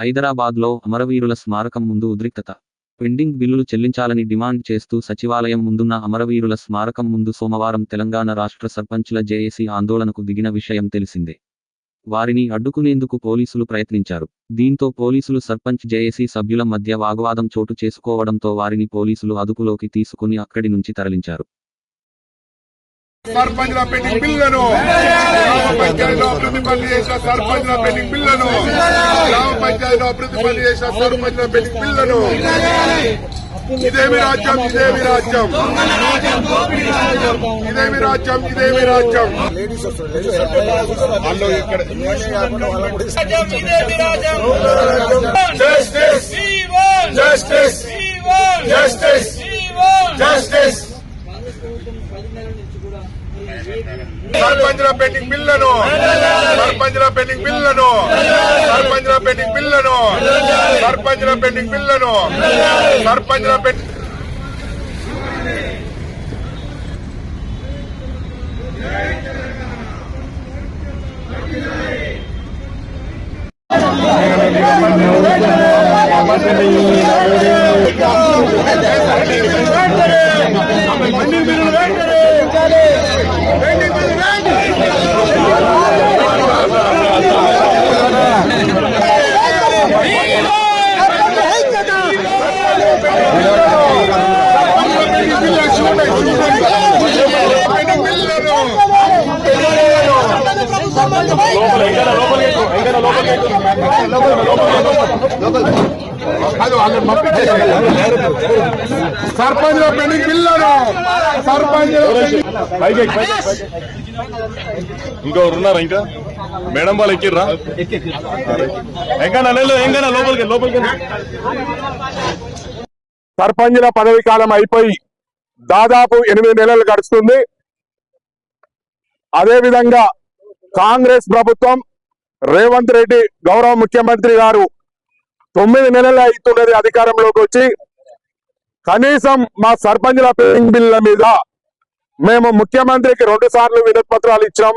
హైదరాబాద్లో అమరవీరుల స్మారకం ముందు ఉద్రిక్తత. పెండింగ్ బిల్లులు చెల్లించాలని డిమాండ్ చేస్తూ సచివాలయం ముందున్న అమరవీరుల స్మారకం ముందు సోమవారం తెలంగాణ రాష్ట్ర సర్పంచ్ల జేఏసీ ఆందోళనకు దిగిన విషయం తెలిసిందే. వారిని అడ్డుకునేందుకు పోలీసులు ప్రయత్నించారు. దీంతో పోలీసులు సర్పంచ్ జేఏసీ సభ్యుల మధ్య వాగ్వాదం చోటు చేసుకోవడంతో వారిని పోలీసులు అదుపులోకి తీసుకుని అక్కడి నుంచి తరలించారు. సర్పంచ్ల పెండింగ్ బిల్లులను. గ్రామ పంచాయతీలో అభివృద్ధి పనులు చేసిన సర్పంచ్ల పెండింగ్ బిల్లులను. గ్రామ పంచాయతీలో అభివృద్ధి పనులు చేసిన సర్పంచ్ల పెండింగ్ బిల్లులను. ఇదేమి రాజ్యం ఇదేమి రాజ్యం? ఇదేమి రాజ్యం ఇదేమి రాజ్యం? వాళ్ళు ఇక్కడ జస్టిస్ జస్టిస్ జస్టిస్ జస్టిస్ సర్పంచ్ల పెండింగ్ బిల్లను. సర్పంచ్ల పెండింగ్ బిల్లను. సర్పంచ్ల పెండింగ్ బిల్లను. సర్పంచ్ల పెండింగ్ బిల్లను. సర్పంచ్ల పెండింగ్ పెండింగ్ బిల్లులను సర్పంచ్ పెండింగ్ బిల్లులను సర్పంచ్ ఇంకొకరు ఉన్నారా ఇంకా మేడం వాళ్ళు ఎక్కిర్రా ఎంకన్నా లేదు ఎంకన్నా లోపలికి లోపలికి సర్పంచ్ల పదవి కాలం అయిపోయి దాదాపు ఎనిమిది నెలలు గడుస్తుంది. అదేవిధంగా కాంగ్రెస్ ప్రభుత్వం రేవంత్ రెడ్డి గౌరవ ముఖ్యమంత్రి గారు తొమ్మిది నెలలు అవుతున్నది అధికారంలోకి వచ్చి కనీసం మా సర్పంచ్ల పెండింగ్ బిల్లుల మీద మేము ముఖ్యమంత్రికి రెండు సార్లు వినతి పత్రాలు ఇచ్చాం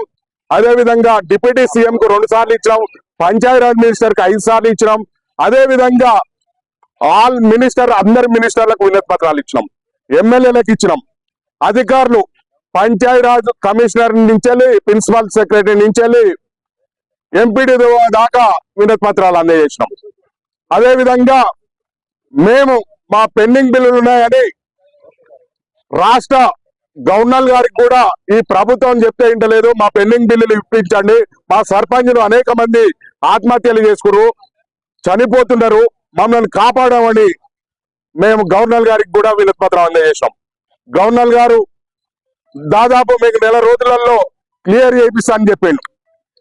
అదే విధంగా డిప్యూటీ సీఎం కు రెండు సార్లు ఇచ్చాం పంచాయతీరాజ్ మినిస్టర్కి ఐదు సార్లు ఇచ్చినాం. అదేవిధంగా ఆల్ మినిస్టర్ అందరి మినిస్టర్లకు వినతి పత్రాలు ఇచ్చినాం. ఎమ్మెల్యేలకు ఇచ్చినాం. అధికారులు పంచాయరాజ్ కమిషనర్ నుంచి ప్రిన్సిపల్ సెక్రటరీ నుంచి ఎంపీడీ దాకా వినతి పత్రాలు అందజేసినాం. అదేవిధంగా మేము మా పెండింగ్ బిల్లులు ఉన్నాయని రాష్ట్ర గవర్నర్ గారికి కూడా ఈ ప్రభుత్వం చెప్తే ఇంటలేదు మా పెండింగ్ బిల్లులు ఇప్పించండి. మా సర్పంచ్లు అనేక మంది ఆత్మహత్యలు చేసుకున్నారు చనిపోతున్నారు. మమ్మల్ని కాపాడమని మేము గవర్నర్ గారికి కూడా వినతి అందజేసాం గవర్నర్ గారు దాదాపు మీకు నెల రోజులలో క్లియర్ చేయిస్తా అని చెప్పిండు.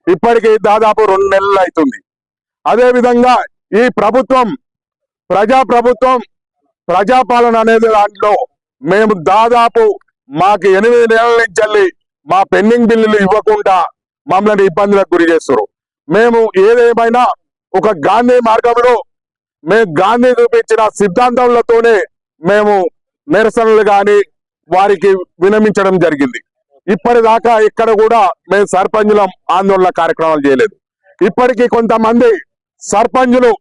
ఇప్పటికి దాదాపు రెండు నెలలు అవుతుంది అదేవిధంగా ఈ ప్రభుత్వం ప్రజా ప్రభుత్వం ప్రజాపాలన అనేది దాంట్లో మేము దాదాపు మాకు ఎనిమిది నెలల నుంచి వెళ్ళి మా పెండింగ్ బిల్లులు ఇవ్వకుండా మమ్మల్ని ఇబ్బందులకు గురి చేస్తారు మేము ఏదేమైనా ఒక గాంధీ మార్గంలో మేము గాంధీ చూపించిన సిద్ధాంతాలతోనే మేము నిరసనలు గాని వారికి వినమించడం జరిగింది. ఇప్పటిదాకా ఇక్కడ కూడా మేము సర్పంచులం ఆందోళన కార్యక్రమాలు చేయలేదు. ఇప్పటికీ కొంతమంది సర్పంచులు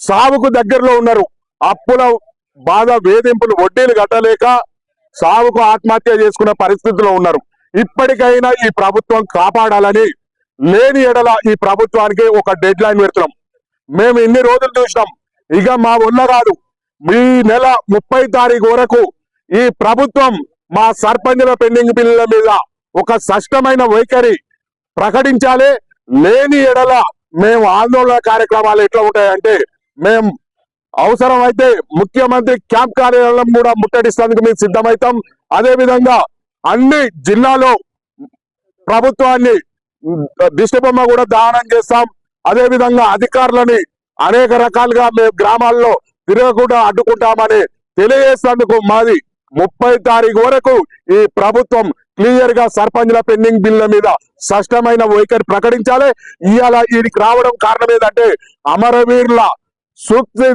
సాగుకు దగ్గరలో ఉన్నారు. అప్పుల బాధ వేధింపులు వడ్డీలు కట్టలేక సాగుకు ఆత్మహత్య చేసుకునే పరిస్థితిలో ఉన్నారు. ఇప్పటికైనా ఈ ప్రభుత్వం కాపాడాలని లేని ఎడల ఈ ప్రభుత్వానికి ఒక డెడ్ లైన్ పెడుతున్నాం. మేము ఇన్ని రోజులు చూసినాం? ఇక మా వల్ల కాదు ఈ నెల ముప్పై తారీఖు వరకు ఈ ప్రభుత్వం మా సర్పంచుల పెండింగ్ బిల్లుల మీద ఒక స్పష్టమైన వైఖరి ప్రకటించాలి. లేని ఎడల మేము ఆందోళన కార్యక్రమాలు ఎట్లా ఉంటాయంటే మేము అవసరమైతే ముఖ్యమంత్రి క్యాంప్ కార్యాలయం కూడా ముట్టడిస్తానికి మేము సిద్ధమవుతాం అదేవిధంగా అన్ని జిల్లాలో ప్రభుత్వాన్ని దిష్టిబొమ్మ కూడా దానం చేస్తాం. అదేవిధంగా అధికారులని అనేక రకాలుగా మేము గ్రామాల్లో తిరగకుండా అడ్డుకుంటామని తెలియజేసినందుకు మాది ముప్పై తారీఖు వరకు ఈ ప్రభుత్వం క్లియర్గా సర్పంచ్ల పెండింగ్ బిల్ల మీద స్పష్టమైన వైఖరి ప్రకటించాలి. ఇవాళ వీడికి రావడం కారణం ఏంటంటే అమరవీరుల సూక్తి